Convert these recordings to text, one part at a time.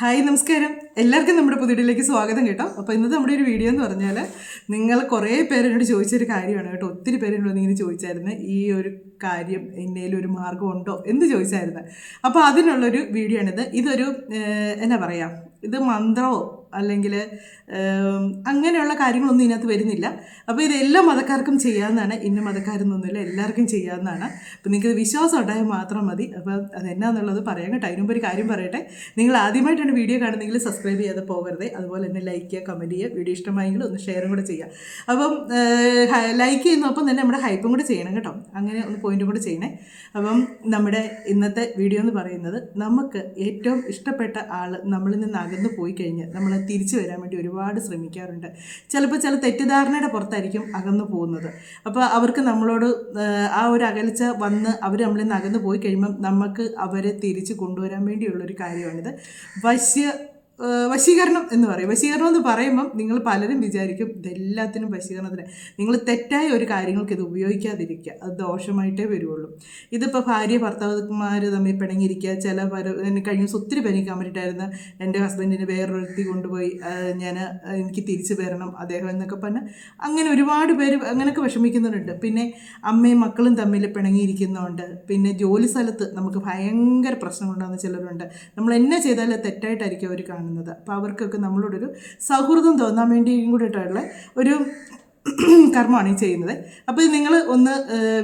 Hi നമസ്കാരം. എല്ലാവർക്കും നമ്മുടെ പുതിയിലേക്ക് സ്വാഗതം കേട്ടോ. അപ്പോൾ ഇന്നത്തെ നമ്മുടെ ഒരു വീഡിയോ എന്ന് പറഞ്ഞാൽ നിങ്ങൾ കുറേ പേരോട് എന്നോട് ചോദിച്ചൊരു കാര്യമാണ് കേട്ടോ. ഒത്തിരി പേരോട് ഇങ്ങനെ ചോദിച്ചായിരുന്നു ഈ ഒരു കാര്യം എന്നേലും ഒരു മാർഗം ഉണ്ടോ? എന്ന് ചോദിച്ചായിരുന്നു. അപ്പോൾ അതിനുള്ളൊരു വീഡിയോ ആണിത്. ഇതൊരു എന്നാ പറയുക ഇത് മന്ത്രമോ അല്ലെങ്കിൽ അങ്ങനെയുള്ള കാര്യങ്ങളൊന്നും ഇതിനകത്ത് വരുന്നില്ല. അപ്പോൾ ഇത് എല്ലാ മതക്കാർക്കും ചെയ്യാവുന്നതാണ്. ഇന്ന മതക്കാരെന്നൊന്നുമില്ല എല്ലാവർക്കും ചെയ്യാവുന്നതാണ്. അപ്പോൾ നിങ്ങൾക്ക് വിശ്വാസം ഉണ്ടായാൽ മാത്രം മതി. അപ്പോൾ അതെന്നാന്നുള്ളത് പറയാം കേട്ടോ. അതിനുമ്പ് ഒരു കാര്യം പറയട്ടെ. നിങ്ങൾ ആദ്യമായിട്ടാണ് വീഡിയോ കാണുന്നെങ്കിൽ സബ്സ്ക്രൈബ് ചെയ്യാതെ പോകരുത്. അതുപോലെ തന്നെ ലൈക്ക് ചെയ്യുക കമന്റ് ചെയ്യുക വീഡിയോ ഇഷ്ടമായെങ്കിൽ ഒന്ന് ഷെയറും കൂടെ ചെയ്യുക. അപ്പം ലൈക്ക് ചെയ്യുന്നൊപ്പം തന്നെ നമ്മുടെ ഹൈപ്പും കൂടെ ചെയ്യണം കേട്ടോ. അങ്ങനെ ഒന്ന് പോയിന്റും കൂടെ ചെയ്യണേ. അപ്പം നമ്മുടെ ഇന്നത്തെ വീഡിയോ എന്ന് പറയുന്നത് നമുക്ക് ഏറ്റവും ഇഷ്ടപ്പെട്ട ആൾ നമ്മളിൽ നിന്ന് അകന്നു പോയി കഴിഞ്ഞ് നമ്മൾ തിരിച്ചു വരാൻ വേണ്ടി ഒരുപാട് ശ്രമിക്കാറുണ്ട്. ചിലപ്പോൾ ചില തെറ്റിദ്ധാരണയുടെ പുറത്തായിരിക്കും അകന്നു പോകുന്നത്. അപ്പോൾ അവർക്ക് നമ്മളോട് ആ, ഒരു അകൽച്ച വന്ന് അവർ നമ്മളിൽ നിന്ന് അകന്നു പോയി കഴിയുമ്പം നമുക്ക് അവരെ തിരിച്ച് കൊണ്ടുവരാൻ വേണ്ടിയുള്ളൊരു കാര്യമാണിത്. വശ്യ വശീകരണം എന്ന് പറയും. വശീകരണം എന്ന് പറയുമ്പം നിങ്ങൾ പലരും വിചാരിക്കും ഇതെല്ലാത്തിനും വശീകരണത്തിന്. നിങ്ങൾ തെറ്റായ ഒരു കാര്യങ്ങൾക്ക് ഇത് ഉപയോഗിക്കാതിരിക്കുക. അത് ദോഷമായിട്ടേ വരുള്ളൂ. ഇതിപ്പോൾ ഭാര്യ ഭർത്താവ്മാർ തമ്മിൽ പിണങ്ങിയിരിക്കുക. ചില പര എന്നെ കഴിഞ്ഞ ദിവസം ഒത്തിരി പനിക്കാൻ വേണ്ടിയിട്ടായിരുന്നു എന്റെ ഹസ്ബൻഡിന് വേറൊരുത്തി കൊണ്ടുപോയി. ഞാൻ എനിക്ക് തിരിച്ചു വരണം അദ്ദേഹം എന്നൊക്കെ പറഞ്ഞ് അങ്ങനെ ഒരുപാട് പേര് അങ്ങനെയൊക്കെ വിഷമിക്കുന്നവരുണ്ട് പിന്നെ അമ്മയും മക്കളും തമ്മിൽ പിണങ്ങിയിരിക്കുന്നതുകൊണ്ട് പിന്നെ ജോലി സ്ഥലത്ത് നമുക്ക് ഭയങ്കര പ്രശ്നങ്ങളുണ്ടാകുന്ന ചിലരുണ്ട്. നമ്മൾ എന്നെ ചെയ്താലും തെറ്റായിട്ടായിരിക്കും അവർ കാണുന്നത്. അപ്പോൾ അവർക്കൊക്കെ നമ്മളോടൊരു സൗഹൃദം തോന്നാൻ വേണ്ടിയും കൂടിയിട്ടുള്ള ഒരു കർമ്മമാണ് ഈ ചെയ്യുന്നത്. അപ്പോൾ ഇത് നിങ്ങൾ ഒന്ന്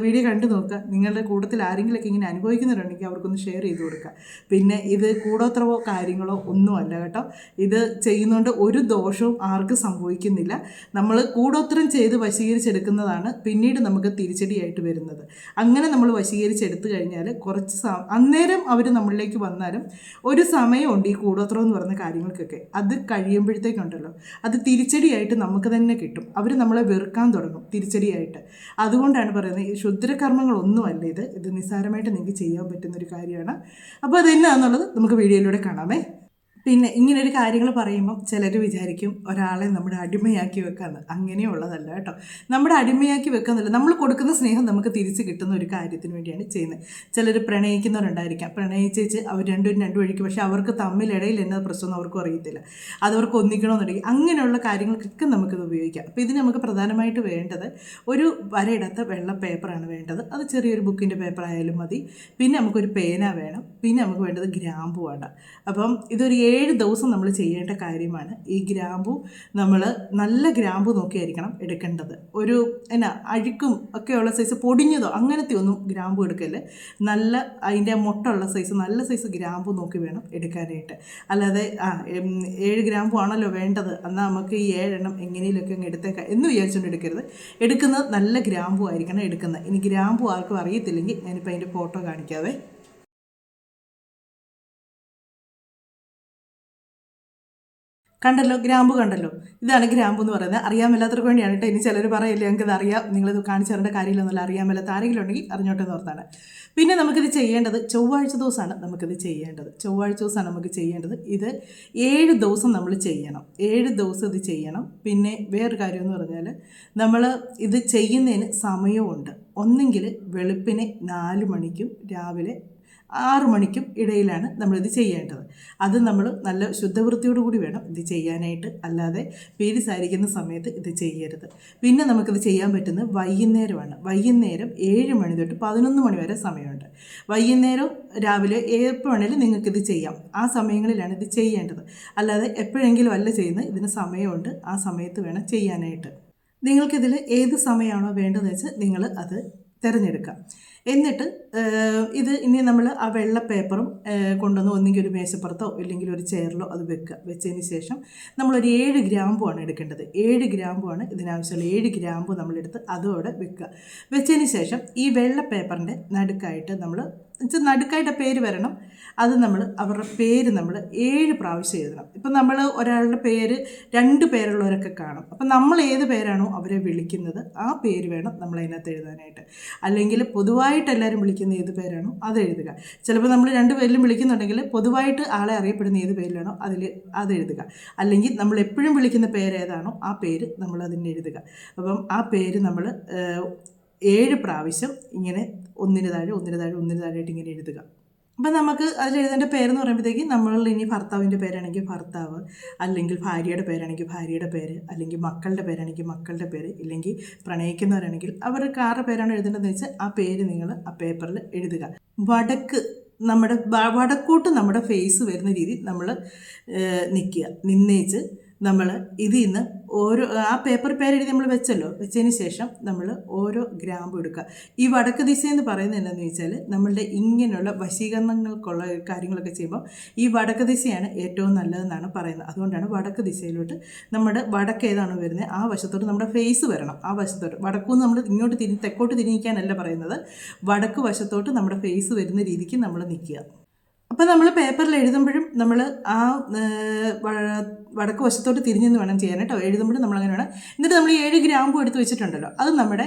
വീഡിയോ കണ്ടു നോക്കുക. നിങ്ങളുടെ കൂട്ടത്തിൽ ആരെങ്കിലുമൊക്കെ ഇങ്ങനെ അനുഭവിക്കുന്നവരുണ്ടെങ്കിൽ അവർക്കൊന്ന് ഷെയർ ചെയ്ത് കൊടുക്കുക. പിന്നെ ഇത് കൂടോത്രവോ കാര്യങ്ങളോ ഒന്നുമല്ല കേട്ടോ. ഇത് ചെയ്യുന്നതുകൊണ്ട് ഒരു ദോഷവും ആർക്കും സംഭവിക്കുന്നില്ല. നമ്മൾ കൂടോത്രം ചെയ്ത് വശീകരിച്ചെടുക്കുന്നതാണ് പിന്നീട് നമുക്ക് തിരിച്ചടിയായിട്ട് വരുന്നത്. അങ്ങനെ നമ്മൾ വശീകരിച്ചെടുത്തു കഴിഞ്ഞാൽ കുറച്ച് അന്നേരം അവർ നമ്മളിലേക്ക് വന്നാലും ഒരു സമയമുണ്ട് ഈ കൂടോത്രം എന്ന് പറയുന്ന കാര്യങ്ങൾക്കൊക്കെ. അത് കഴിയുമ്പോഴത്തേക്കുണ്ടല്ലോ. അത് തിരിച്ചടിയായിട്ട് നമുക്ക് തന്നെ കിട്ടും. അവർ നമ്മളെ വെറുക്കാൻ തുടങ്ങും തിരിച്ചടിയായിട്ട്. അതുകൊണ്ടാണ് പറയുന്നത് ഈ ക്ഷുദ്രകർമ്മങ്ങളൊന്നുമല്ല ഇത്. ഇത് നിസ്സാരമായിട്ട് നിങ്ങൾക്ക് ചെയ്യാൻ പറ്റുന്നൊരു കാര്യമാണ്. അപ്പോൾ അതെന്നാന്നുള്ളത് നമുക്ക് വീഡിയോയിലൂടെ കാണാമേ. പിന്നെ ഇങ്ങനെ ഒരു കാര്യങ്ങൾ പറയുമ്പോൾ ചിലർ വിചാരിക്കും ഒരാളെ നമ്മുടെ അടിമയാക്കി വെക്കാന്ന്. അങ്ങനെയുള്ളതല്ല കേട്ടോ. നമ്മുടെ അടിമയാക്കി വെക്കുന്നില്ല നമ്മൾ കൊടുക്കുന്ന സ്നേഹം നമുക്ക് തിരിച്ച് കിട്ടുന്ന ഒരു കാര്യത്തിന് വേണ്ടിയാണ് ചെയ്യുന്നത്. ചിലർ പ്രണയിക്കുന്നവരുണ്ടായിരിക്കാം. പ്രണയിച്ചേച്ച് അവർ രണ്ടും രണ്ടു വഴിക്ക് പക്ഷേ അവർക്ക് തമ്മിലിടയിൽ എന്നത് പ്രശ്നം അവർക്കും അറിയത്തില്ല. അത് അവർക്ക് ഒന്നിക്കണമെന്നുണ്ടെങ്കിൽ അങ്ങനെയുള്ള കാര്യങ്ങൾക്കൊക്കെ നമുക്കിത് ഉപയോഗിക്കാം. അപ്പോൾ ഇതിന് നമുക്ക് പ്രധാനമായിട്ട് വേണ്ടത് ഒരു വരയിടാത്ത വെള്ള പേപ്പറാണ് വേണ്ടത്. അത് ചെറിയൊരു ബുക്കിന്റെ പേപ്പർ ആയാലും മതി. പിന്നെ നമുക്കൊരു പേന വേണം. പിന്നെ നമുക്ക് വേണ്ടത് ഗ്രാമ്പു വേണ്ട അപ്പം ഇതൊരു ഏഴ് ദിവസം നമ്മൾ ചെയ്യേണ്ട കാര്യമാണ് ഈ ഗ്രാമ്പു നമ്മൾ നല്ല ഗ്രാമ്പു നോക്കിയായിരിക്കണം എടുക്കേണ്ടത്. ഒരു എന്നാ അഴുക്കും ഒക്കെയുള്ള സൈസ് പൊടിഞ്ഞതോ അങ്ങനത്തെ ഒന്നും ഗ്രാമ്പു എടുക്കൽ നല്ല അതിന്റെ മുട്ടുള്ള സൈസ് നല്ല സൈസ് ഗ്രാമ്പു നോക്കി വേണം എടുക്കാനായിട്ട്. അല്ലാതെ ആ ഏഴ് ഗ്രാമ്പു ആണല്ലോ വേണ്ടത്. എന്നാൽ നമുക്ക് ഈ ഏഴെണ്ണം എങ്ങനെയൊക്കെ അങ്ങ് എടുത്തേക്കാം എന്ന് വിചാരിച്ചുകൊണ്ട് എടുക്കരുത്. എടുക്കുന്നത് നല്ല ഗ്രാമ്പു ആയിരിക്കണം എടുക്കുന്നത്. ഇനി ഗ്രാമ്പു ആർക്കും അറിയത്തില്ലെങ്കിൽ ഞാനിപ്പോൾ അതിന്റെ ഫോട്ടോ കാണിക്കാവേ. കണ്ടല്ലോ ഗ്രാമ്പു കണ്ടല്ലോ. ഇതാണ് ഗ്രാമ്പു എന്ന് പറയുന്നത്. അറിയാൻ മേലാത്തവർക്ക് വേണ്ടിയാണ് കേട്ടോ. ഇനി ചിലർ പറയില്ല ഇത് അറിയാം. നിങ്ങളിത് കാണിച്ചു തരേണ്ട കാര്യമില്ലെന്നല്ല. അറിയാൻ മേലാത്ത ആരെങ്കിലും ഉണ്ടെങ്കിൽ അറിഞ്ഞോട്ടെ എന്ന് ഓർത്താണ്. പിന്നെ നമുക്കിത് ചെയ്യേണ്ടത് ചൊവ്വാഴ്ച ദിവസമാണ് നമുക്കിത് ചെയ്യേണ്ടത്. ചൊവ്വാഴ്ച ദിവസമാണ് നമുക്ക് ചെയ്യേണ്ടത്. ഇത് ഏഴ് ദിവസം നമ്മൾ ചെയ്യണം. ഏഴ് ദിവസം ഇത് ചെയ്യണം. പിന്നെ വേറൊരു കാര്യം എന്ന് പറഞ്ഞാൽ നമ്മൾ ഇത് ചെയ്യുന്നതിന് സമയമുണ്ട്. ഒന്നെങ്കിൽ വെളുപ്പിനെ നാല് മണിക്കും രാവിലെ ആറ് മണിക്കും ഇടയിലാണ് നമ്മളിത് ചെയ്യേണ്ടത്. അത് നമ്മൾ നല്ല ശുദ്ധവൃത്തിയോടു കൂടി വേണം ഇത് ചെയ്യാനായിട്ട്. അല്ലാതെ പേര് സാരിക്കുന്ന സമയത്ത് ഇത് ചെയ്യരുത്. പിന്നെ നമുക്കിത് ചെയ്യാൻ പറ്റുന്നത് വൈകുന്നേരമാണ്. വൈകുന്നേരം ഏഴ് മണി തൊട്ട് പതിനൊന്ന് മണി വരെ സമയമുണ്ട്. വൈകുന്നേരം രാവിലെ എപ്പോൾ വേണേലും നിങ്ങൾക്കിത് ചെയ്യാം. ആ സമയങ്ങളിലാണ് ഇത് ചെയ്യേണ്ടത്. അല്ലാതെ എപ്പോഴെങ്കിലും അല്ല ചെയ്യുന്നത്. ഇതിന് സമയമുണ്ട്. ആ സമയത്ത് വേണം ചെയ്യാനായിട്ട്. നിങ്ങൾക്കിതിൽ ഏത് സമയമാണോ വേണ്ടതെന്ന് വെച്ചാൽ നിങ്ങൾ അത് തിരഞ്ഞെടുക്കാം. എന്നിട്ട് ഇത് ഇനി നമ്മൾ ആ വെള്ള പേപ്പറും കൊണ്ടുവന്ന് ഒന്നെങ്കിൽ ഒരു മേശപ്പുറത്തോ ഇല്ലെങ്കിൽ ഒരു ചെയറിലോ അത് വെക്കുക വെച്ചതിന് ശേഷം നമ്മളൊരു ഏഴ് ഗ്രാമ്പുമാണ് എടുക്കേണ്ടത്. ഏഴ് ഗ്രാമ്പുമാണ് ഇതിനാവശ്യമുള്ള ഏഴ് ഗ്രാമ്പു നമ്മളെടുത്ത് അതോടെ വെക്കുക വെച്ചതിന് ശേഷം ഈ വെള്ള പേപ്പറിന്റെ നടുക്കായിട്ട് നമ്മൾ വെച്ചാൽ നടുക്കായിട്ട് പേര് വരണം. അത് നമ്മൾ അവരുടെ പേര് നമ്മൾ ഏഴ് പ്രാവശ്യം എഴുതണം. ഇപ്പം നമ്മൾ ഒരാളുടെ പേര് രണ്ട് പേരുള്ളവരൊക്കെ കാണും. അപ്പം നമ്മൾ ഏത് പേരാണോ അവരെ വിളിക്കുന്നത് ആ പേര് വേണം നമ്മൾ അതിനകത്ത് എഴുതാനായിട്ട്. അല്ലെങ്കിൽ പൊതുവായിട്ട് എല്ലാവരും വിളിക്കുന്ന ഏത് പേരാണോ അത് എഴുതുക. ചിലപ്പോൾ നമ്മൾ രണ്ട് പേരിലും വിളിക്കുന്നുണ്ടെങ്കിൽ പൊതുവായിട്ട് ആളെ അറിയപ്പെടുന്ന ഏത് പേരിലാണോ അതിൽ അത് എഴുതുക. അല്ലെങ്കിൽ നമ്മൾ എപ്പോഴും വിളിക്കുന്ന പേര് ഏതാണോ ആ പേര് നമ്മൾ അതിന് എഴുതുക. അപ്പം ആ പേര് നമ്മൾ ഏഴ് പ്രാവശ്യം ഇങ്ങനെ ഒന്നിന് താഴെ ഒന്നിന് താഴെ ഒന്നിന് താഴെയായിട്ട് ഇങ്ങനെ എഴുതുക. അപ്പം നമുക്ക് അതിൽ എഴുതേണ്ട പേരെന്ന് പറയുമ്പോഴത്തേക്ക് നമ്മൾ ഇനി ഭർത്താവിന്റെ പേരാണെങ്കിൽ ഭർത്താവ് അല്ലെങ്കിൽ ഭാര്യയുടെ പേരാണെങ്കിൽ ഭാര്യയുടെ പേര് അല്ലെങ്കിൽ മക്കളുടെ പേരാണെങ്കിൽ മക്കളുടെ പേര് ഇല്ലെങ്കിൽ പ്രണയിക്കുന്നവരാണെങ്കിൽ അവർക്ക് ആരുടെ പേരാണ് എഴുതേണ്ടതെന്ന് വെച്ചാൽ ആ പേര് നിങ്ങൾ ആ പേപ്പറിൽ എഴുതുക. വടക്ക് നമ്മുടെ വടക്കോട്ട് നമ്മുടെ ഫേസ് വരുന്ന രീതി നമ്മൾ നിൽക്കുക. നിന്നേച്ച് നമ്മൾ ഇതിൽ നിന്ന് ഓരോ ആ പേപ്പർ പേരെഴുതി നമ്മൾ വെച്ചല്ലോ വെച്ചതിന് ശേഷം നമ്മൾ ഓരോ ഗ്രാമ്പ് എടുക്കുക. ഈ വടക്ക് ദിശ എന്ന് പറയുന്നത് എന്താണെന്ന് വെച്ചാൽ നമ്മളുടെ ഇങ്ങനെയുള്ള വശീകരണങ്ങൾക്കുള്ള കാര്യങ്ങളൊക്കെ ചെയ്യുമ്പോൾ ഈ വടക്ക് ദിശയാണ് ഏറ്റവും നല്ലതെന്നാണ് പറയുന്നത്. അതുകൊണ്ടാണ് വടക്ക് ദിശയിലോട്ട് നമ്മുടെ വടക്ക് ഏതാണ് വരുന്നത് ആ വശത്തോട്ട് നമ്മുടെ ഫേസ് വരണം. ആ വശത്തോട്ട് വടക്കൂന്ന് നമ്മൾ ഇങ്ങോട്ട് തിരി തെക്കോട്ട് തിരിഞ്ഞിരിക്കാനല്ല പറയുന്നത്. വടക്ക് വശത്തോട്ട് നമ്മുടെ ഫേസ് വരുന്ന രീതിക്ക് നമ്മൾ നിൽക്കുക. അപ്പോൾ നമ്മൾ പേപ്പറിൽ എഴുതുമ്പോഴും നമ്മൾ ആ വടക്ക് വശത്തോട്ട് തിരിഞ്ഞെന്ന് വേണം ചെയ്യാൻ കേട്ടോ. എഴുതുമ്പോൾ നമ്മൾ അങ്ങനെ വേണം എന്നിട്ട് നമ്മൾ ഏഴ് ഗ്രാമ്പു എടുത്ത് വെച്ചിട്ടുണ്ടല്ലോ. അത് നമ്മുടെ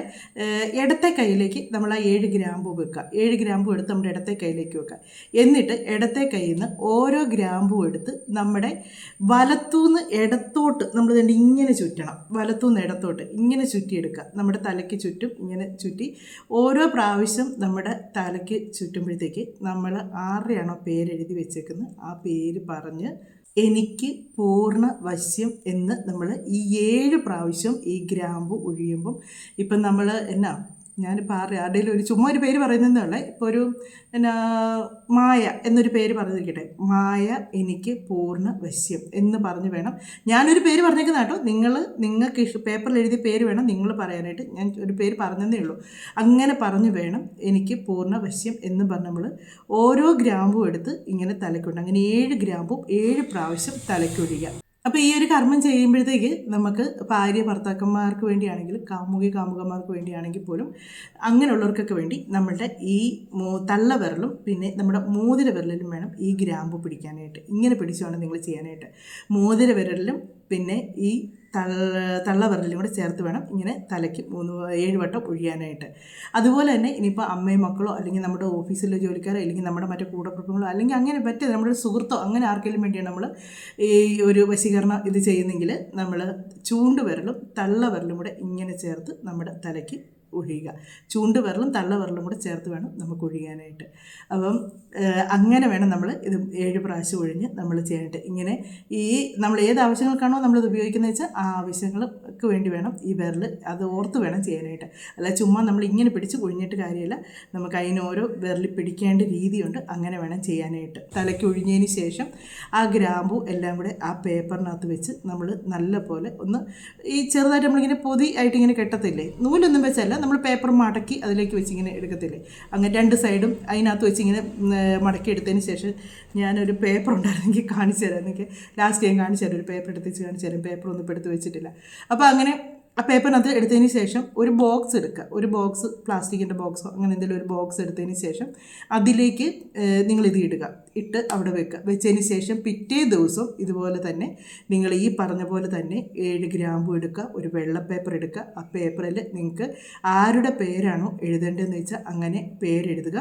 ഇടത്തെ കൈയിലേക്ക് നമ്മൾ ആ ഏഴ് ഗ്രാമ്പു വെക്കുക. ഏഴ് ഗ്രാമ്പു എടുത്ത് നമ്മുടെ ഇടത്തെ കൈയിലേക്ക് വെക്കുക. എന്നിട്ട് ഇടത്തെ കയ്യിൽ നിന്ന് ഓരോ ഗ്രാമ്പു എടുത്ത് നമ്മുടെ വലത്തൂന്ന് ഇടത്തോട്ട് നമ്മൾ ഇതിന്റെ ഇങ്ങനെ ചുറ്റണം. വലത്തൂന്ന് ഇടത്തോട്ട് ഇങ്ങനെ ചുറ്റിയെടുക്കുക. നമ്മുടെ തലയ്ക്ക് ചുറ്റും ഇങ്ങനെ ചുറ്റി ഓരോ പ്രാവശ്യം നമ്മുടെ തലയ്ക്ക് ചുറ്റുമ്പോഴത്തേക്ക് നമ്മൾ ആരുടെയാണോ പേരെഴുതി വെച്ചേക്കുന്നത് ആ പേര് പറഞ്ഞ് എനിക്ക് പൂർണ വശ്യം എന്ന് നമ്മൾ ഈ ഏഴ് പ്രാവശ്യം ഈ ഗ്രാമ്പു ഒഴിയുമ്പം ഇപ്പം നമ്മൾ എന്നാ ഞാനിപ്പോൾ ആരുടെ ആരുടെയും ഒരു ചുമ്മാ ഒരു പേര് പറയുന്നതേ ഉള്ളേ. ഇപ്പോൾ ഒരു എന്നാ മായ എന്നൊരു പേര് പറഞ്ഞിരിക്കട്ടെ. മായ എനിക്ക് പൂർണ വശ്യം എന്ന് പറഞ്ഞ് വേണം. ഞാനൊരു പേര് പറഞ്ഞേക്കുന്ന കേട്ടോ. നിങ്ങൾ നിങ്ങൾക്ക് ഇഷ്ട പേപ്പറിൽ എഴുതിയ പേര് വേണം നിങ്ങൾ പറയാനായിട്ട്. ഞാൻ ഒരു പേര് പറഞ്ഞതേ ഉള്ളൂ. അങ്ങനെ പറഞ്ഞു വേണം എനിക്ക് പൂർണ വശ്യം എന്ന് പറഞ്ഞ് നമ്മൾ ഓരോ ഗ്രാമ്പും എടുത്ത് ഇങ്ങനെ തലയ്ക്കുണ്ട് അങ്ങനെ ഏഴ് ഗ്രാമ്പും ഏഴ് പ്രാവശ്യം തലയ്ക്കൊഴിയുക അപ്പോൾ ഈ ഒരു കർമ്മം ചെയ്യുമ്പോഴത്തേക്ക് നമുക്ക് ഭാര്യ ഭർത്താക്കന്മാർക്ക് വേണ്ടിയാണെങ്കിലും കാമുകി കാമുകന്മാർക്ക് വേണ്ടിയാണെങ്കിൽ പോലും അങ്ങനെയുള്ളവർക്കൊക്കെ വേണ്ടി നമ്മളുടെ ഈ മൂ തള്ള വിരലും പിന്നെ നമ്മുടെ മോതിര വിരലിലും വേണം ഈ ഗ്രാമ്പു പിടിക്കാനായിട്ട്. ഇങ്ങനെ പിടിച്ചു വേണം നിങ്ങൾ ചെയ്യാനായിട്ട്. മോതിര വിരലിലും പിന്നെ ഈ തള്ള തള്ള കൂടെ ചേർത്ത് വേണം ഇങ്ങനെ തലയ്ക്ക് മൂന്ന് ഏഴ് വട്ടം ഒഴിയാനായിട്ട്. അതുപോലെ തന്നെ ഇനിയിപ്പോൾ അമ്മയും മക്കളോ അല്ലെങ്കിൽ നമ്മുടെ ഓഫീസിലെ ജോലിക്കാരോ അല്ലെങ്കിൽ നമ്മുടെ മറ്റേ കൂടപ്പുറപ്പുകളോ അല്ലെങ്കിൽ അങ്ങനെ പറ്റിയത് നമ്മുടെ ഒരു സുഹൃത്തോ അങ്ങനെ ആർക്കെങ്കിലും വേണ്ടിയാണ് നമ്മൾ ഈ ഒരു വശീകരണം ഇത് ചെയ്യുന്നെങ്കിൽ നമ്മൾ ചൂണ്ടുവിരലും തള്ള വിരലും കൂടെ ഇങ്ങനെ ചേർത്ത് നമ്മുടെ തലയ്ക്ക് ഒഴിയുക തള്ള വിരലും കൂടെ ചേർത്ത് വേണം നമുക്ക് ഒഴിയാനായിട്ട് അപ്പം അങ്ങനെ വേണം നമ്മൾ ഇത് ഏഴ് പ്രാവശ്യം ഒഴിഞ്ഞ് നമ്മൾ ചെയ്യാനായിട്ട് ഇങ്ങനെ ഈ നമ്മൾ ഏത് ആവശ്യങ്ങൾക്കാണോ നമ്മളിത് ഉപയോഗിക്കുന്നത് വെച്ചാൽ ആ ആവശ്യങ്ങൾക്ക് വേണ്ടി വേണം ഈ വിരൽ അത് ഓർത്ത് വേണം ചെയ്യാനായിട്ട്. അല്ല ചുമ്മാ നമ്മൾ ഇങ്ങനെ പിടിച്ച് കൊഴിഞ്ഞിട്ട് കാര്യമില്ല. നമുക്ക് അതിന് ഓരോ വിരലിൽ പിടിക്കേണ്ട രീതിയുണ്ട്. അങ്ങനെ വേണം ചെയ്യാനായിട്ട്. തലയ്ക്ക് ഒഴിഞ്ഞതിന് ശേഷം ആ ഗ്രാമ്പു എല്ലാം കൂടെ ആ പേപ്പറിനകത്ത് വെച്ച് നമ്മൾ നല്ല പോലെ ഒന്ന് ഈ ചെറുതായിട്ട് നമ്മളിങ്ങനെ പൊതി ആയിട്ട് ഇങ്ങനെ കെട്ടത്തില്ലേ? നൂലൊന്നും വെച്ചല്ല. നമ്മൾ പേപ്പർ മടക്കി അതിലേക്ക് വെച്ചിങ്ങനെ എടുക്കത്തില്ലേ? അങ്ങനെ രണ്ട് സൈഡും അതിനകത്ത് വെച്ചിങ്ങനെ മടക്കി എടുത്തതിന് ശേഷം ഞാനൊരു പേപ്പർ ഉണ്ടായിരുന്നെങ്കിൽ കാണിച്ചു തരാം. എനിക്ക് ലാസ്റ്റ് ഞാൻ കാണിച്ചു തരാം. ഒരു പേപ്പർ എടുത്തിച്ച് കാണിച്ചു തരാം. പേപ്പർ ഒന്നും എടുത്ത് വെച്ചിട്ടില്ല. അപ്പോൾ അങ്ങനെ ആ പേപ്പറിനകത്ത് എടുത്തതിന് ശേഷം ഒരു ബോക്സ് എടുക്കുക. ഒരു ബോക്സ് പ്ലാസ്റ്റിക്കിന്റെ ബോക്സോ അങ്ങനെ എന്തെങ്കിലും ഒരു ബോക്സ് എടുത്തതിന് ശേഷം അതിലേക്ക് നിങ്ങൾ ഇത് ഇടുക. ഇട്ട് അവിടെ വെക്കുക. വെച്ചതിന് ശേഷം പിറ്റേ ദിവസം ഇതുപോലെ തന്നെ നിങ്ങൾ ഈ പറഞ്ഞ പോലെ തന്നെ ഏഴ് ഗ്രാമ്പു എടുക്കുക ഒരു വെള്ള പേപ്പർ എടുക്കുക. ആ പേപ്പറിൽ നിങ്ങൾക്ക് ആരുടെ പേരാണോ എഴുതേണ്ടതെന്ന് വെച്ചാൽ അങ്ങനെ പേരെഴുതുക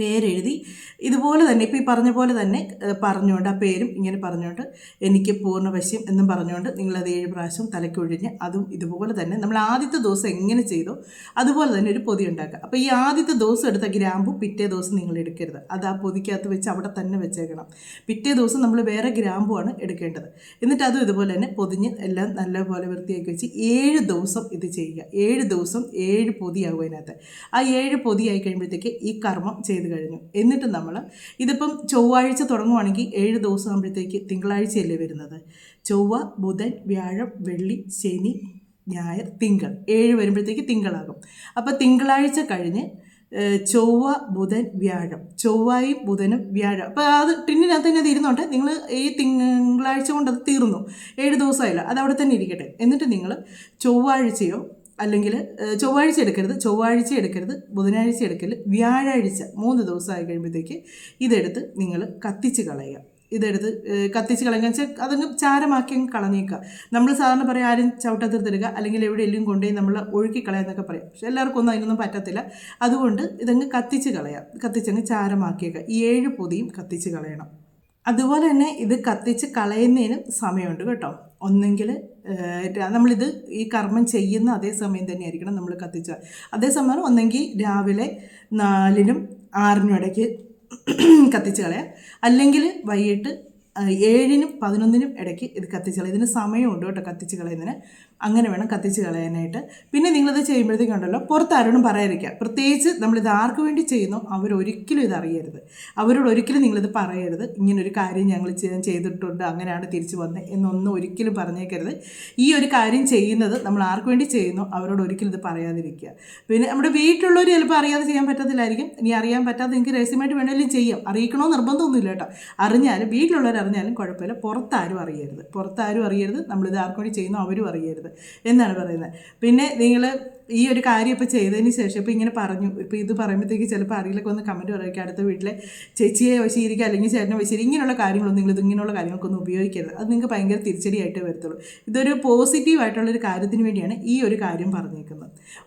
പേരെഴുതി ഇതുപോലെ തന്നെ ഇപ്പോൾ ഈ പറഞ്ഞ പോലെ തന്നെ പറഞ്ഞുകൊണ്ട് ആ പേരും ഇങ്ങനെ പറഞ്ഞുകൊണ്ട് എനിക്ക് പൂർണവശ്യം എന്നും പറഞ്ഞുകൊണ്ട് നിങ്ങളത് ഏഴ് പ്രാവശ്യം തലയ്ക്കൊഴിഞ്ഞ് അതും ഇതുപോലെ തന്നെ നമ്മൾ ആദ്യത്തെ ദിവസം എങ്ങനെ ചെയ്തോ അതുപോലെ തന്നെ ഒരു പൊതി ഉണ്ടാക്കുക. അപ്പോൾ ഈ ആദ്യത്തെ ദിവസം എടുത്ത ഗ്രാമ്പു പിറ്റേ ദിവസം നിങ്ങൾ എടുക്കരുത്. അത് ആ പൊതിക്കകത്ത് വെച്ച് അവിടെ തന്നെ വെച്ചേക്കണം. പിറ്റേ ദിവസം നമ്മൾ വേറെ ഗ്രാമ്പുമാണ് എടുക്കേണ്ടത്. എന്നിട്ട് അതും ഇതുപോലെ തന്നെ പൊതിഞ്ഞ് എല്ലാം നല്ലപോലെ വൃത്തിയാക്കി വെച്ച് ഏഴ് ദിവസം ഇത് ചെയ്യുക. ഏഴ് ദിവസം ഏഴ് പൊതിയാകും അതിനകത്ത്. ആ ഏഴ് പൊതിയായി കഴിയുമ്പോഴത്തേക്ക് ഈ കർമ്മം ചെയ്ത് കഴിഞ്ഞു. എന്നിട്ട് നമ്മൾ ഇതിപ്പം ചൊവ്വാഴ്ച തുടങ്ങുവാണെങ്കിൽ ഏഴ് ദിവസം ആകുമ്പോഴത്തേക്ക് തിങ്കളാഴ്ചയല്ലേ വരുന്നത്. ചൊവ്വ ബുധൻ വ്യാഴം വെള്ളി ശനി ഞായർ തിങ്കൾ. ഏഴ് വരുമ്പോഴത്തേക്ക് തിങ്കളാകും. അപ്പോൾ തിങ്കളാഴ്ച കഴിഞ്ഞ് ചൊവ്വ ബുധൻ വ്യാഴം. ചൊവ്വായും ബുധനും വ്യാഴം. അപ്പോൾ അത് ടിന്നിനകത്ത് തന്നെ അത് ഇരുന്നോട്ടെ നിങ്ങൾ ഈ തിങ്കളാഴ്ച കൊണ്ട് അത് തീർന്നു. ഏഴ് ദിവസമായില്ല. അത് അവിടെ തന്നെ ഇരിക്കട്ടെ. എന്നിട്ട് നിങ്ങൾ ചൊവ്വാഴ്ചയോ അല്ലെങ്കിൽ ചൊവ്വാഴ്ച എടുക്കരുത് ചൊവ്വാഴ്ച എടുക്കരുത് ബുധനാഴ്ച എടുക്കരുത് വ്യാഴാഴ്ച മൂന്ന് ദിവസമായി കഴിയുമ്പോഴത്തേക്ക് ഇതെടുത്ത് നിങ്ങൾ കത്തിച്ച് കളയുക. ഇതെടുത്ത് കത്തിച്ച് കളയുക. വെച്ചാൽ അതങ്ങ് ചാരമാക്കി അങ്ങ് കളഞ്ഞേക്കുക. നമ്മൾ സാധാരണ പറയും ആരും ചവിട്ടത്തിരുത്തിടുക അല്ലെങ്കിൽ എവിടെയെങ്കിലും കൊണ്ടുപോയി നമ്മൾ ഒഴുക്കി കളയാന്നൊക്കെ പറയും. പക്ഷെ എല്ലാവർക്കും ഒന്നും അതിനൊന്നും പറ്റത്തില്ല. അതുകൊണ്ട് ഇതങ്ങ് കത്തിച്ച് കളയാം കത്തിച്ചങ്ങ് ചാരമാക്കിയേക്കുക. ഈ ഏഴ് പൊതിയും കത്തിച്ച് കളയണം. അതുപോലെ തന്നെ ഇത് കത്തിച്ച് കളയുന്നതിനും സമയമുണ്ട് കേട്ടോ. ഒന്നെങ്കിൽ നമ്മളിത് ഈ കർമ്മം ചെയ്യുന്ന അതേ സമയം തന്നെ ആയിരിക്കണം നമ്മൾ കത്തിച്ച അതേസമയം ഒന്നെങ്കിൽ രാവിലെ നാലിനും ആറിനും ഇടയ്ക്ക് കത്തിച്ച് കളയാം. അല്ലെങ്കിൽ വൈകിട്ട് ഏഴിനും പതിനൊന്നിനും ഇടയ്ക്ക് ഇത് കത്തിച്ച് കളയാം. ഇതിന് സമയമുണ്ട് കേട്ടോ കത്തിച്ച് കളയുന്നതിന്. അങ്ങനെ വേണം കത്തിച്ച് കളയാനായിട്ട്. പിന്നെ നിങ്ങളിത് ചെയ്യുമ്പോഴത്തേക്കും ഉണ്ടല്ലോ പുറത്ത് ആരോടും പറയാതിരിക്കുക. പ്രത്യേകിച്ച് നമ്മളിത് ആർക്ക് വേണ്ടി ചെയ്യുന്നോ അവരൊരിക്കലും ഇത് അറിയരുത്. അവരോട് ഒരിക്കലും നിങ്ങളിത് പറയരുത്. ഇങ്ങനൊരു കാര്യം ഞങ്ങൾ ചെയ്തിട്ടുണ്ട് അങ്ങനെയാണ് തിരിച്ചു വന്നത് എന്നൊന്നും ഒരിക്കലും പറഞ്ഞേക്കരുത്. ഈ ഒരു കാര്യം ചെയ്യുന്നത് നമ്മൾ ആർക്ക് വേണ്ടി ചെയ്യുന്നോ അവരോട് ഒരിക്കലും ഇത് പറയാതിരിക്കുക. പിന്നെ നമ്മുടെ വീട്ടിലുള്ളവർ ചിലപ്പോൾ അറിയാതെ ചെയ്യാൻ പറ്റത്തില്ലായിരിക്കും. ഇനി അറിയാൻ പറ്റാതെ നിങ്ങൾക്ക് രഹസ്യമായിട്ട് വേണമെങ്കിലും ചെയ്യാം. അറിയിക്കണോ നിർബന്ധമൊന്നുമില്ല കേട്ടോ. അറിഞ്ഞാലും വീട്ടിലുള്ളവർ അറിഞ്ഞാലും കുഴപ്പമില്ല. പുറത്താരും അറിയരുത്. പുറത്താരും അറിയരുത്. നമ്മളിത് ആർക്ക് വേണ്ടി ചെയ്യുന്നു അവരും അറിയരുത്. എന്നാണ് പറയുന്നത്. പിന്നെ നിങ്ങൾ ഈ ഒരു കാര്യം ഇപ്പോൾ ചെയ്തതിന് ശേഷം ഇപ്പോൾ ഇങ്ങനെ പറഞ്ഞു. ഇപ്പോൾ ഇത് പറയുമ്പോഴത്തേക്ക് ചിലപ്പോൾ ആരെങ്കിലൊക്കെ ഒന്ന് കമന്റ് പറയുക അടുത്ത വീട്ടിലെ ചേച്ചിയെ വശീകരിക്കുക അല്ലെങ്കിൽ ചേട്ടനെ വശീകരിക്കുക ഇങ്ങനെയുള്ള കാര്യങ്ങളൊന്നും നിങ്ങൾ ഇങ്ങനെയുള്ള കാര്യങ്ങൾക്കൊന്നും ഉപയോഗിക്കരുത്. അത് നിങ്ങൾക്ക് ഭയങ്കര തിരിച്ചടിയായിട്ടേ വരത്തുള്ളൂ. ഇതൊരു പോസിറ്റീവായിട്ടുള്ളൊരു കാര്യത്തിന് വേണ്ടിയാണ് ഈ ഒരു കാര്യം പറഞ്ഞേക്കുന്നത്.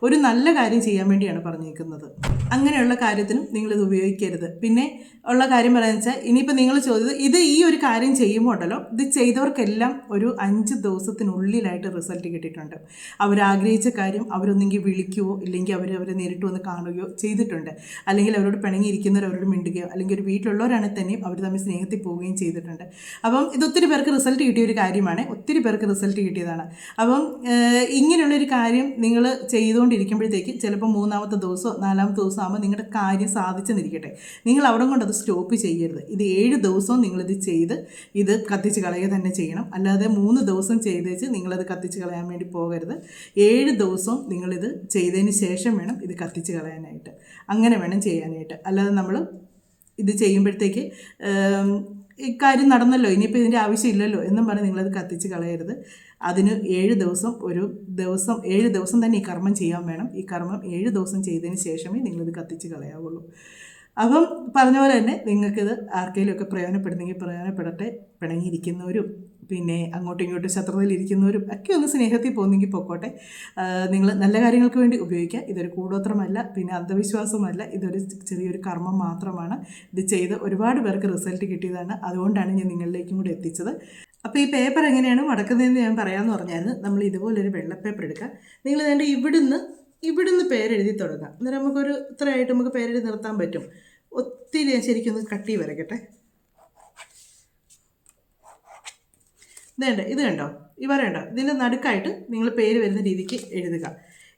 ഒരു നല്ല കാര്യം ചെയ്യാൻ വേണ്ടിയാണ് പറഞ്ഞേക്കുന്നത് അങ്ങനെയുള്ള കാര്യത്തിനും നിങ്ങളിത് ഉപയോഗിക്കരുത്. പിന്നെ ഉള്ള കാര്യം പറയാന്ന് വെച്ചാൽ ഇനിയിപ്പോൾ നിങ്ങൾ ചോദിച്ചത് ഇത് ഈ ഒരു കാര്യം ചെയ്യുമ്പോൾ ഉണ്ടല്ലോ ഇത് ചെയ്തവർക്കെല്ലാം ഒരു അഞ്ച് ദിവസത്തിനുള്ളിലായിട്ട് റിസൾട്ട് കിട്ടിയിട്ടുണ്ട്. അവർ ആഗ്രഹിച്ച കാര്യം അവരൊന്നെങ്കിൽ വിളിക്കുകയോ ഇല്ലെങ്കിൽ അവർ അവരെ നേരിട്ട് വന്ന് കാണുകയോ ചെയ്തിട്ടുണ്ട്. അല്ലെങ്കിൽ അവരോട് പിണങ്ങിയിരിക്കുന്നവർ അവരോട് മിണ്ടുകയോ അല്ലെങ്കിൽ ഒരു വീട്ടിലുള്ളവരാണെങ്കിൽ തന്നെയും അവർ തമ്മിൽ സ്നേഹത്തിൽ പോവുകയും ചെയ്തിട്ടുണ്ട്. അപ്പം ഇത് ഒത്തിരി പേർക്ക് റിസൾട്ട് കിട്ടിയ ഒരു കാര്യമാണ്. ഒത്തിരി പേർക്ക് റിസൾട്ട് കിട്ടിയതാണ്. അപ്പം ഇങ്ങനെയുള്ളൊരു കാര്യം നിങ്ങൾ ചെയ്തുകൊണ്ടിരിക്കുമ്പോഴത്തേക്ക് ചിലപ്പോൾ മൂന്നാമത്തെ ദിവസമോ നാലാമത്തെ ദിവസം ആകുമ്പോൾ നിങ്ങളുടെ കാര്യം സാധിച്ചെന്നിരിക്കട്ടെ. നിങ്ങൾ അവിടെ കൊണ്ട് അത് സ്റ്റോപ്പ് ചെയ്യരുത്. ഇത് ഏഴ് ദിവസവും നിങ്ങളിത് ചെയ്ത് ഇത് കത്തിച്ച് കളയുക തന്നെ ചെയ്യണം. അല്ലാതെ മൂന്ന് ദിവസം ചെയ്തേച്ച് നിങ്ങളത് കത്തിച്ച് കളയാൻ വേണ്ടി പോകരുത്. ഏഴ് ദിവസവും നിങ്ങളിത് ചെയ്തതിന് ശേഷം വേണം ഇത് കത്തിച്ച് കളയാനായിട്ട്. അങ്ങനെ വേണം ചെയ്യാനായിട്ട്. അല്ലാതെ നമ്മൾ ഇത് ചെയ്യുമ്പോഴത്തേക്ക് ഇക്കാര്യം നടന്നല്ലോ ഇനിയിപ്പോൾ ഇതിന്റെ ആവശ്യമില്ലല്ലോ എന്നും പറഞ്ഞ് നിങ്ങളത് കത്തിച്ച് കളയരുത്. അതിന് ഏഴ് ദിവസം ഒരു ദിവസം ഏഴ് ദിവസം തന്നെ ഈ കർമ്മം ചെയ്യാൻ വേണം. ഈ കർമ്മം ഏഴ് ദിവസം ചെയ്തതിന് ശേഷമേ നിങ്ങളിത് കത്തിച്ച് കളയാവുള്ളൂ. അപ്പം പറഞ്ഞ പോലെ തന്നെ നിങ്ങൾക്കിത് ആർക്കെങ്കിലുമൊക്കെ പ്രയോജനപ്പെടുന്നെങ്കിൽ പ്രയോജനപ്പെടട്ടെ പിണങ്ങിയിരിക്കുന്നവരും പിന്നെ അങ്ങോട്ടും ഇങ്ങോട്ടും ശത്രുതയിലിരിക്കുന്നവരും ഒക്കെ ഒന്ന് സ്നേഹത്തിൽ പോകുന്നെങ്കിൽ പൊക്കോട്ടെ. നിങ്ങൾ നല്ല കാര്യങ്ങൾക്ക് വേണ്ടി ഉപയോഗിക്കുക. ഇതൊരു കൂടോത്രമല്ല പിന്നെ അന്ധവിശ്വാസമല്ല. ഇതൊരു ചെറിയൊരു കർമ്മം മാത്രമാണ്. ഇത് ചെയ്ത് ഒരുപാട് പേർക്ക് റിസൾട്ട് കിട്ടിയതാണ്. അതുകൊണ്ടാണ് ഞാൻ നിങ്ങളിലേക്കും കൂടി എത്തിച്ചത്. അപ്പോൾ ഈ പേപ്പർ എങ്ങനെയാണ് മടക്കുന്നതെന്ന് ഞാൻ പറയാമെന്ന് പറഞ്ഞായിരുന്നു. നമ്മൾ ഇതുപോലൊരു വെള്ള പേപ്പർ എടുക്കുക. നിങ്ങൾ ഇതിന്റെ ഇവിടുന്ന് ഇവിടുന്ന് പേരെഴുതി തുടങ്ങാം. അന്നേരം നമുക്കൊരു ഇത്രയായിട്ട് നമുക്ക് പേരെഴുതി നിർത്താൻ പറ്റും. ഒത്തിരി ഞാൻ ശരിക്കും ഒന്ന് കട്ടി വരയ്ക്കട്ടെ ഇതേണ്ട ഇത് കണ്ടോ? ഈ പറയണ്ടോ ഇതിന്റെ നടുക്കായിട്ട് നിങ്ങൾ പേര് വരുന്ന രീതിക്ക് എഴുതുക.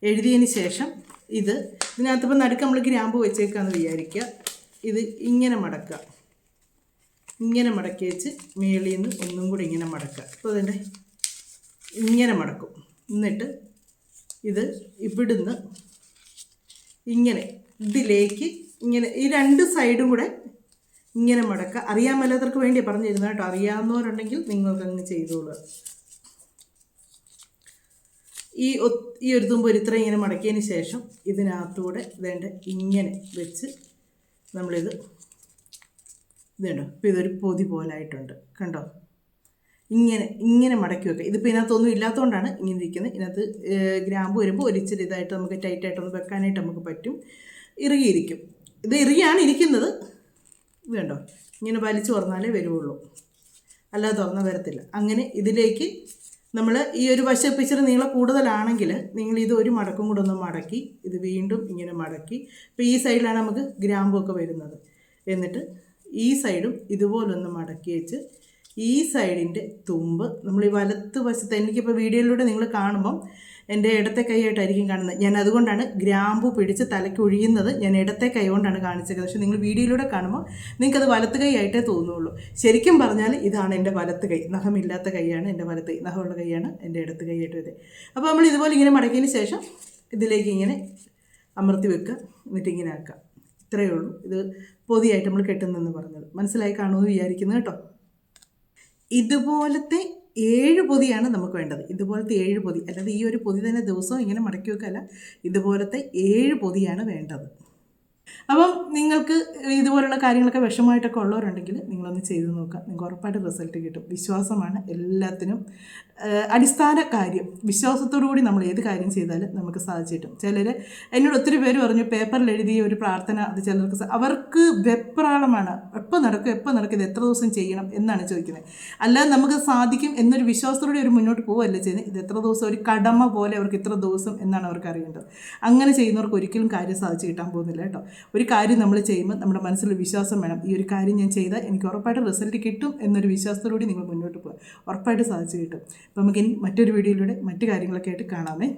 എഴുതിയതിന് ശേഷം ഇത് ഇതിനകത്തിപ്പോൾ നടുക്ക് നമ്മൾ ഗ്രാമ്പ് വെച്ചേക്കാന്ന് വിചാരിക്കുക. ഇത് ഇങ്ങനെ മടക്കുക. ഇങ്ങനെ മടക്കി വെച്ച് മേളിൽ നിന്ന് ഒന്നും കൂടി ഇങ്ങനെ മടക്കുക. അപ്പോൾ അതിന്റെ ഇങ്ങനെ മടക്കും. എന്നിട്ട് ഇത് ഇവിടുന്ന് ഇങ്ങനെ ഇതിലേക്ക് ഇങ്ങനെ ഈ രണ്ട് സൈഡും കൂടെ ഇങ്ങനെ മടക്കുക. അറിയാൻ മേലാത്തവർക്ക് വേണ്ടി പറഞ്ഞു തരുന്ന കേട്ടോ. അറിയാവുന്നവരുണ്ടെങ്കിൽ നിങ്ങൾക്ക് അങ്ങ് ചെയ്തോളുക ഈ ഈ ഒരു തുമ്പ് ഇത്ര ഇങ്ങനെ മടക്കിയതിന് ശേഷം ഇതിനകത്തൂടെ വേണ്ട ഇങ്ങനെ വെച്ച് നമ്മളിത് ഇത് കണ്ടോ ഇപ്പോൾ ഇതൊരു പൊതി പോലായിട്ടുണ്ട്. കണ്ടോ? ഇങ്ങനെ ഇങ്ങനെ മടക്കി വെക്കുക. ഇതിപ്പോൾ ഇതിനകത്തൊന്നും ഇല്ലാത്തതുകൊണ്ടാണ് ഇങ്ങനെ ഇരിക്കുന്നത്. ഇതിനകത്ത് ഗ്രാമ്പ് വരുമ്പോൾ ഒരു ഇച്ചിരി ഇതായിട്ട് നമുക്ക് ടൈറ്റായിട്ടൊന്ന് വെക്കാനായിട്ട് നമുക്ക് പറ്റും. ഇറുകിയിരിക്കും. ഇത് ഇറുകിയാണ് ഇരിക്കുന്നത്. ഇത് കണ്ടോ ഇങ്ങനെ വലിച്ചു തുറന്നാലേ വരുവുള്ളൂ. അല്ലാതെ തുറന്ന് വരത്തില്ല. അങ്ങനെ ഇതിലേക്ക് നമ്മൾ ഈ ഒരു വശ പിച്ചർ നീളം കൂടുതലാണെങ്കിൽ നിങ്ങൾ ഇത് ഒരു മടക്കും കൂടെ ഒന്ന് മടക്കി ഇത് വീണ്ടും ഇങ്ങനെ മടക്കി. ഇപ്പോൾ ഈ സൈഡിലാണ് നമുക്ക് ഗ്രാമ്പൊക്കെ വരുന്നത്. എന്നിട്ട് ഈ സൈഡും ഇതുപോലൊന്ന് മടക്കി വെച്ച് ഈ സൈഡിന്റെ തുമ്പ് നമ്മൾ ഈ വലത്ത് വശത്ത് എനിക്കിപ്പോൾ വീഡിയോയിലൂടെ നിങ്ങൾ കാണുമ്പം എന്റെ ഇടത്തെ കൈയായിട്ടായിരിക്കും കാണുന്നത്. ഞാൻ അതുകൊണ്ടാണ് ഗ്രാമ്പു പിടിച്ച് തലയ്ക്ക് ഒഴിയുന്നത്. ഞാൻ ഇടത്തെ കൈ കൊണ്ടാണ് കാണിച്ചത് പക്ഷേ നിങ്ങൾ വീഡിയോയിലൂടെ കാണുമ്പോൾ നിങ്ങൾക്കത് വലത്ത് കൈ ആയിട്ടേ തോന്നുള്ളൂ. ശരിക്കും പറഞ്ഞാൽ ഇതാണ് എന്റെ വലത്ത് കൈ. നഖമില്ലാത്ത കൈയാണ് എന്റെ വലത്ത് കൈ. നഖമുള്ള കൈയാണ് എന്റെ ഇടത്ത് കൈയായിട്ട് വരുന്നത്. അപ്പോൾ നമ്മൾ ഇതുപോലെ ഇങ്ങനെ മടക്കിയതിന് ശേഷം ഇതിലേക്ക് ഇങ്ങനെ അമർത്തി വെക്കുക. എന്നിട്ട് ഇങ്ങനെ ആക്കുക. ഇത്രയേ ഉള്ളൂ. ഇത് പൊതിയായിട്ട് നമ്മൾ കെട്ടുന്നെന്ന് പറഞ്ഞത്. മനസ്സിലായി കാണുമെന്ന് വിചാരിക്കുന്നു കേട്ടോ. ഇതുപോലത്തെ ഏഴ് പൊതിയാണ് നമുക്ക് വേണ്ടത്. ഇതുപോലത്തെ ഏഴ് പൊതി. അല്ലാതെ ഈ ഒരു പൊതി തന്നെ ദിവസവും ഇങ്ങനെ മടക്കി വെക്കല്ല ഇതുപോലത്തെ ഏഴ് പൊതിയാണ് വേണ്ടത്. അപ്പം നിങ്ങൾക്ക് ഇതുപോലുള്ള കാര്യങ്ങളൊക്കെ വിഷമമായിട്ടൊക്കെ ഉള്ളവരുണ്ടെങ്കിൽ നിങ്ങളൊന്ന് ചെയ്തു നോക്കുക. നിങ്ങൾക്ക് ഉറപ്പായിട്ട് റിസൾട്ട് കിട്ടും. വിശ്വാസമാണ് എല്ലാത്തിനും അടിസ്ഥാന കാര്യം. വിശ്വാസത്തോടു കൂടി നമ്മൾ ഏത് കാര്യം ചെയ്താലും നമുക്ക് സാധിച്ചു കിട്ടും. ചിലർ എന്നോട് ഒത്തിരി പേര് പറഞ്ഞു പേപ്പറിൽ എഴുതിയ ഒരു പ്രാർത്ഥന അത് ചിലർക്ക് അവർക്ക് വെപ്രാളമാണ്. എപ്പോൾ നടക്കും എപ്പോൾ നടക്കും ഇത് എത്ര ദിവസം ചെയ്യണം എന്നാണ് ചോദിക്കുന്നത്. അല്ലാതെ നമുക്ക് സാധിക്കും എന്നൊരു വിശ്വാസത്തോടെ ഒരു മുന്നോട്ട് പോവുകയല്ല ചെയ്യുന്നത് ഇത് എത്ര ദിവസം ഒരു കടമ പോലെ അവർക്ക് ഇത്ര ദിവസം എന്നാണ് അവർക്ക് അറിയേണ്ടത്. അങ്ങനെ ചെയ്യുന്നവർക്ക് ഒരിക്കലും കാര്യം സാധിച്ചു കിട്ടാൻ പോകുന്നില്ല കേട്ടോ. ഒരു കാര്യം നമ്മൾ ചെയ്യുമ്പോൾ നമ്മുടെ മനസ്സിൽ വിശ്വാസം വേണം. ഈ ഒരു കാര്യം ഞാൻ ചെയ്താൽ എനിക്ക് ഉറപ്പായിട്ട് റിസൾട്ട് കിട്ടും എന്നൊരു വിശ്വാസത്തോടുകൂടി നിങ്ങൾ മുന്നോട്ട് പോകുക ഉറപ്പായിട്ട് സാധിച്ചു കിട്ടും. അപ്പോൾ നമുക്ക് ഇനി മറ്റൊരു വീഡിയോയിലൂടെ മറ്റു കാര്യങ്ങളൊക്കെ ആയിട്ട് കാണാമേ.